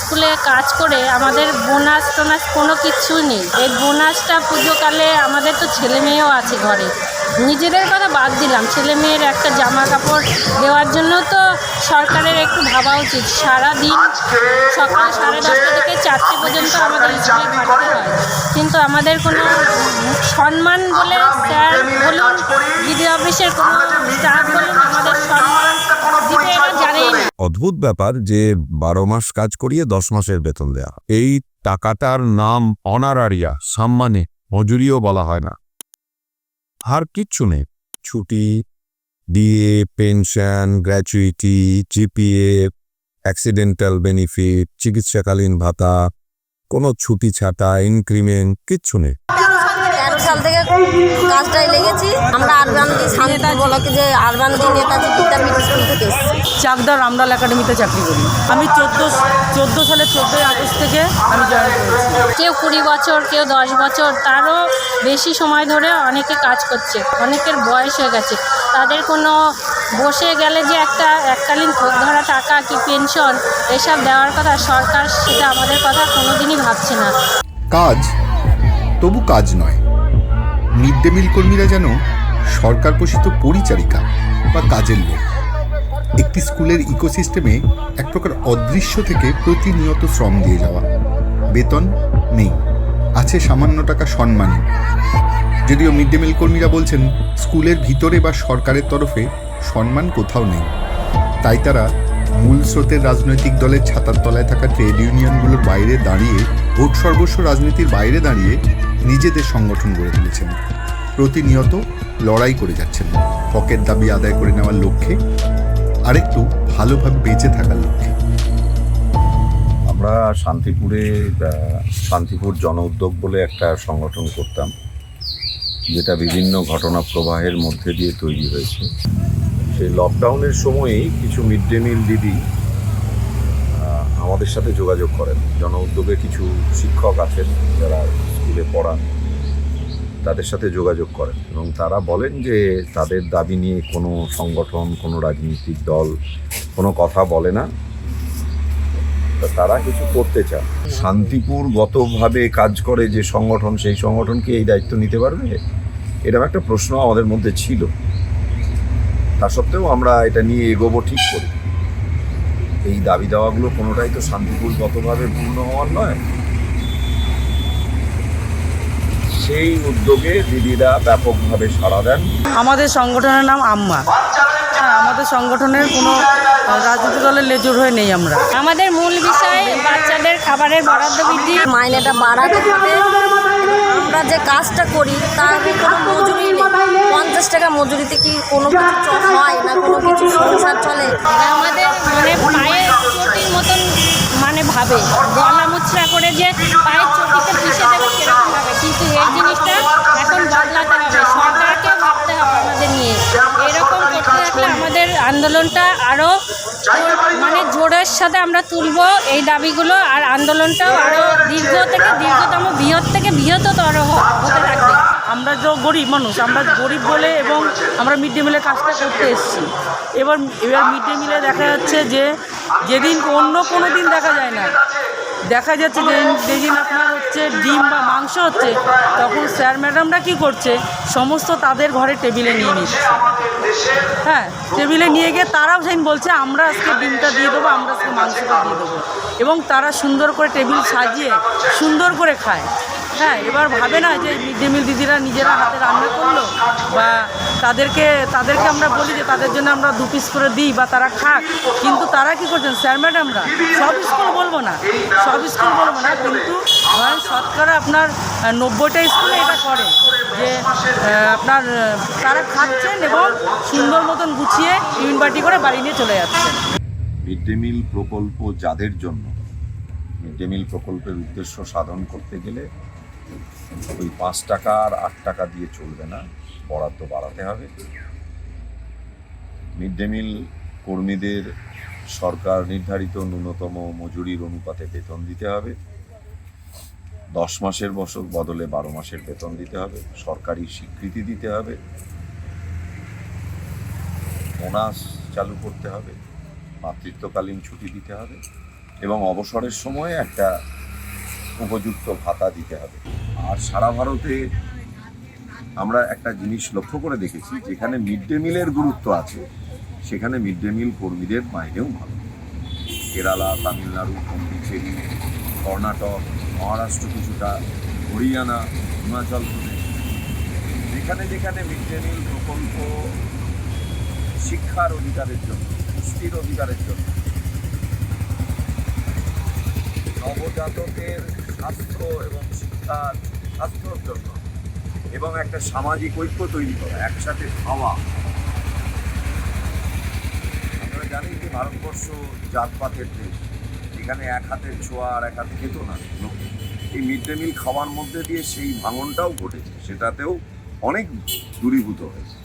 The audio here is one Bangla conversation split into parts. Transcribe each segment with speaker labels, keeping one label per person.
Speaker 1: স্কুলে কাজ করে আমাদের বোনাস টোনাস কোনো কিছু নেই। এই বোনাসটা পুজোকালে আমাদের তো ছেলে মেয়েও আছে ঘরে। নিজেদের কথা বাদ দিলাম। ছেলে মেয়ের একটা জামা কাপড় দেওয়ার জন্য তো সরকারের একটু ভাবা উচিত। সারাদিন সকাল সাড়ে দশটা থেকে চারটে পর্যন্ত আমাদের স্কুলে থাকতে হয়। কিন্তু আমাদের কোনো সম্মান বলে স্যার বলুন বিডি অফিসের কোনো স্টাফ বলুন আমাদের সম্মান দিতে
Speaker 2: অদ্ভুত ব্যাপার যে বারো মাস কাজ করিয়ে দশ মাসের বেতন দেয়া। এই টাকাটার নাম অনারারিয়া, সম্মানে, মজুরিও বলা হয় না। আর কিচ্ছু নেই। ছুটি, DA, pension, gratuity, GPA, accidental benefit, চিকিৎসাকালীন ভাতা, কোনো ছুটি ছাটা, ইনক্রিমেন্ট, কিচ্ছু নেই।
Speaker 3: সাল থেকে কাজটায় লেগেছি। আমরা আরবান দি শান্তি বলকে যে urban the Netaji Vidyapith school থেকে এসেছি।
Speaker 4: চাকদা রামলাল একাডেমিতে চাকরি করি। আমি চোদ্দ চোদ্দ সালে চোদ্দোই আগস্ট থেকে আমি জয়েন করেছি।
Speaker 1: কেউ কুড়ি বছর কেউ দশ বছর তারও বেশি সময় ধরে অনেকে কাজ করছে। অনেকের বয়স হয়ে গেছে। তাদের কোনো বসে গেলে যে একটা এককালীন ভোগ ধরা টাকা কি পেনশন এসব দেওয়ার কথা সরকার সেটা আমাদের কথা কোনোদিনই ভাবছে না।
Speaker 5: কাজ তবু কাজ নয়। মিড ডে মিল কর্মীরা যেন সরকার পোষিত পরিচারিকা বা কাজের লোক। একটি স্কুলের ইকোসিস্টেমে এক প্রকার অদৃশ্য থেকে প্রতিনিয়ত শ্রম দিয়ে যাওয়া। বেতন নেই। আছে সামান্য টাকা সম্মানী। যদিও মিড ডে মিল কর্মীরা বলছেন, স্কুলের ভিতরে বা সরকারের তরফে সম্মান কোথাও নেই। তাই তারা মূল স্রোতের রাজনৈতিক দলের ছাতার তলায় থাকা ট্রেড ইউনিয়নগুলোর বাইরে দাঁড়িয়ে ভোট সর্বস্ব রাজনীতির বাইরে দাঁড়িয়ে নিজেদের সংগঠন গড়ে তুলেছেন। প্রতিনিয়ত লড়াই করে যাচ্ছেন। হকের দাবি আদায় করে নেওয়ার লক্ষ্যে আরেকটু ভালোভাবে বেঁচে থাকার লক্ষ্যে।
Speaker 6: আমরা শান্তিপুরে শান্তিপুর জন উদ্যোগ বলে একটা সংগঠন করতাম, যেটা বিভিন্ন ঘটনা প্রবাহের মধ্যে দিয়ে তৈরি হয়েছে। সেই লকডাউনের সময়েই কিছু মিড ডে মিল দিদি আমাদের সাথে যোগাযোগ করেন। জন উদ্যোগে কিছু শিক্ষক আছেন যারা স্কুলে পড়ান, তাদের সাথে যোগাযোগ করেন এবং তারা বলেন যে তাদের দাবি নিয়ে কোনো সংগঠন, কোনো রাজনৈতিক দল কোনো কথা বলে না। তারা কিছু করতে চান। শান্তিপুরগতভাবে কাজ করে যে সংগঠন, সেই সংগঠন কি এই দায়িত্ব নিতে পারবে? এরকম একটা প্রশ্ন আমাদের মধ্যে ছিল। তা সত্ত্বেও আমরা এটা নিয়ে এগোবো ঠিক করি। এই দাবি দাওয়াগুলো কোনোটাই তো শান্তিপুরগতভাবে পূর্ণ হওয়ার নয়। সেই উদ্যোগে দিদিরা ব্যাপকভাবে সাড়া দেন।
Speaker 4: আমাদের সংগঠনের নাম আম্মা। হ্যাঁ আমাদের সংগঠনের কোনো রাজনৈতিক দলের লেজুর হয়ে নেই আমরা।
Speaker 1: আমাদের মূল বিষয় বাচ্চাদের খাবারের বরাদ্দ বৃদ্ধি।
Speaker 3: মাইনেটা বাড়াতে হবে আমরা যে কাজটা করি তার কোনো মজুরি নেই। মজুরিতে কি কোনো কিছু হয় না কোনো কিছু সংসার চলে?
Speaker 1: আমাদের মানে পায়ের চটির মতন মানে ভাবে। গলা মুচড়া করে যে পায়ের চটিতে পিষে দেবে সেরকম ভাবে। কিন্তু এই জিনিসটা এখন বদলাতে হবে। সরকারকে ভাবতে হবে আমাদের নিয়ে। এরকম করতে থাকলে আমাদের আন্দোলনটা আরও মানে জোরের সাথে আমরা তুলবো এই দাবিগুলো। আর আন্দোলনটাও আরও দীর্ঘ থেকে দীর্ঘতম বৃহৎ থেকে বৃহত্তর হতে থাকবে।
Speaker 4: আমরা তো গরিব মানুষ, আমরা গরিব বলে এবং আমরা মিড ডে মিলের কাজটা করতে এসেছি। এবার এবার মিড ডে মিলে দেখা যাচ্ছে যে যেদিন অন্য কোনো দিন দেখা যায় না। দেখা যাচ্ছে যে যেদিন আপনার হচ্ছে ডিম বা মাংস হচ্ছে, তখন স্যার ম্যাডামরা কী করছে? সমস্ত তাদের ঘরে টেবিলে নিয়ে নিচ্ছে। হ্যাঁ টেবিলে নিয়ে গিয়ে তারাও সেদিন বলছে, আমরা আজকে ডিমটা দিয়ে দেবো, আমরা আজকে মাংসটা দিয়ে দেবো। এবং তারা সুন্দর করে টেবিল সাজিয়ে সুন্দর করে খায়। হ্যাঁ এবার ভাবে না যে মিড ডে মিল দিদিরা নিজেরা হাতে রান্না করল বা তাদেরকে তাদেরকে আমরা বলি যে তাদের জন্য আমরা দু পিস করে দিই বা তারা খাক। কিন্তু তারা কি করছেন? স্যার ম্যাডামরা সব স্কুল বলব না, সব স্কুল বলব না, কিন্তু শতকরা আপনার নব্বইটা স্কুলে এটা করে যে আপনার তারা খাচ্ছেন এবং সুন্দর মতন গুছিয়ে বাটি করে বাড়ি নিয়ে চলে যাচ্ছেন।
Speaker 6: মিড ডে মিল প্রকল্প যাদের জন্য, মিড ডে মিল প্রকল্পের উদ্দেশ্য সাধন করতে গেলে ওই পাঁচ টাকা আর আট টাকা দিয়ে চলবে না, বরাদ্দ বাড়াতে হবে। মিড ডে মিল কর্মীদের সরকার নির্ধারিত ন্যূনতম মজুরির অনুপাতে বেতন দিতে হবে। দশ মাসের বছর বদলে বারো মাসের বেতন দিতে হবে, সরকারি স্বীকৃতি দিতে হবে। বোনাস চালু করতে হবে, মাতৃত্বকালীন ছুটি দিতে হবে এবং অবসরের সময় একটা উপযুক্ত ভাতা দিতে হবে। আর সারা ভারতে আমরা একটা জিনিস লক্ষ্য করে দেখেছি, যেখানে মিড ডে মিলের গুরুত্ব আছে, সেখানে মিড ডে মিল কর্মীদের মাইনেও ভালো। কেরালা, তামিলনাড়ু, পন্ডিচেরি, কর্ণাটক, মহারাষ্ট্র কিছুটা, হরিয়ানা, হিমাচল প্রদেশ, যেখানে যেখানে মিড ডে মিল প্রকল্প শিক্ষার অধিকারের জন্য, পুষ্টির অধিকারের জন্য, নবজাতকের স্বাস্থ্য এবং শিক্ষার স্বাস্থ্যর জন্য। এবং একটা সামাজিক ঐক্য তৈরি করা, একসাথে খাওয়া। আমরা জানি যে ভারতবর্ষ জাতপাতের দেশ। এখানে এক হাতের ছোঁয়া আর এক হাতে খেত না। এই মিড ডে মিল খাওয়ার মধ্যে দিয়ে সেই ভাঙনটাও ঘটেছে। সেটাতেও অনেক দূরীভূত হয়েছে।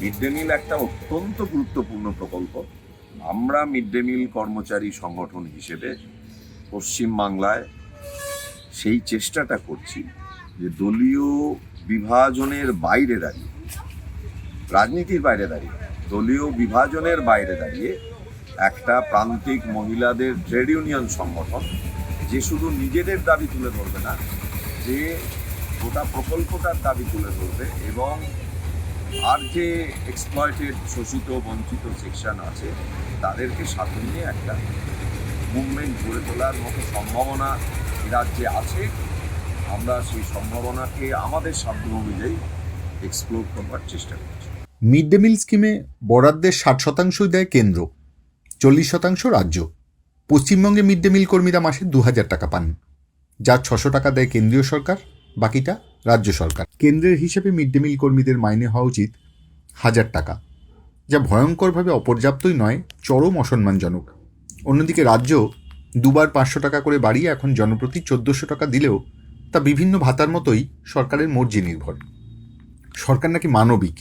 Speaker 6: মিড ডে মিল একটা অত্যন্ত গুরুত্বপূর্ণ প্রকল্প। আমরা মিড ডে মিল কর্মচারী সংগঠন হিসেবে পশ্চিমবাংলায় সেই চেষ্টাটা করছি যে দলীয় বিভাজনের বাইরে দাঁড়িয়ে, রাজনীতির বাইরে দাঁড়িয়ে, দলীয় বিভাজনের বাইরে দাঁড়িয়ে একটা প্রান্তিক মহিলাদের ট্রেড ইউনিয়ন সংগঠন যে শুধু নিজেদের দাবি তুলে ধরবে না, যে গোটা প্রকল্পটার দাবি তুলে ধরবে এবং আর যে এক্সপ্লয়েটেড শোষিত, বঞ্চিত সেকশন আছে, তাদেরকে সাথে নিয়ে একটা মুভমেন্ট গড়ে তোলার মতো সম্ভাবনা রাজ্যে আছে। আমরা সেই সম্ভাবনাকে আমাদের সাধ্য অনুযায়ী এক্সপ্লোর করবার চেষ্টা করছি।
Speaker 5: মিড ডে মিল স্কিমে বরাদ্দের ষাট শতাংশই দেয় কেন্দ্র, চল্লিশ শতাংশ রাজ্য। পশ্চিমবঙ্গে মিড ডে মিল কর্মীরা মাসে দু হাজার টাকা পান যার ছশো টাকা দেয় কেন্দ্রীয় সরকার, বাকিটা রাজ্য সরকার। কেন্দ্রের হিসেবে মিড ডে মিল কর্মীদের মাইনে হওয়া উচিত হাজার টাকা, যা ভয়ঙ্করভাবে অপর্যাপ্তই নয়, চরম অসম্মানজনক। অন্যদিকে রাজ্য দুবার পাঁচশো টাকা করে বাড়িয়ে এখন জনপ্রতি চোদ্দোশো টাকা দিলেও তা বিভিন্ন ভাতার মতোই সরকারের মর্জি নির্ভর। সরকার নাকি মানবিক,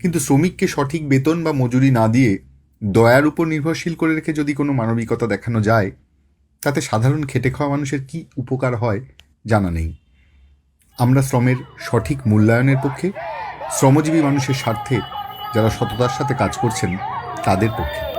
Speaker 5: কিন্তু শ্রমিককে সঠিক বেতন বা মজুরি না দিয়ে দয়ার উপর নির্ভরশীল করে রেখে যদি কোনো মানবিকতা দেখানো যায়, তাতে সাধারণ খেটে খাওয়া মানুষের কি উপকার হয় জানা নেই। আমরা শ্রমের সঠিক মূল্যায়নের পক্ষে, শ্রমজীবী মানুষের স্বার্থে যারা সততার সাথে কাজ করছেন, তাদের পক্ষে।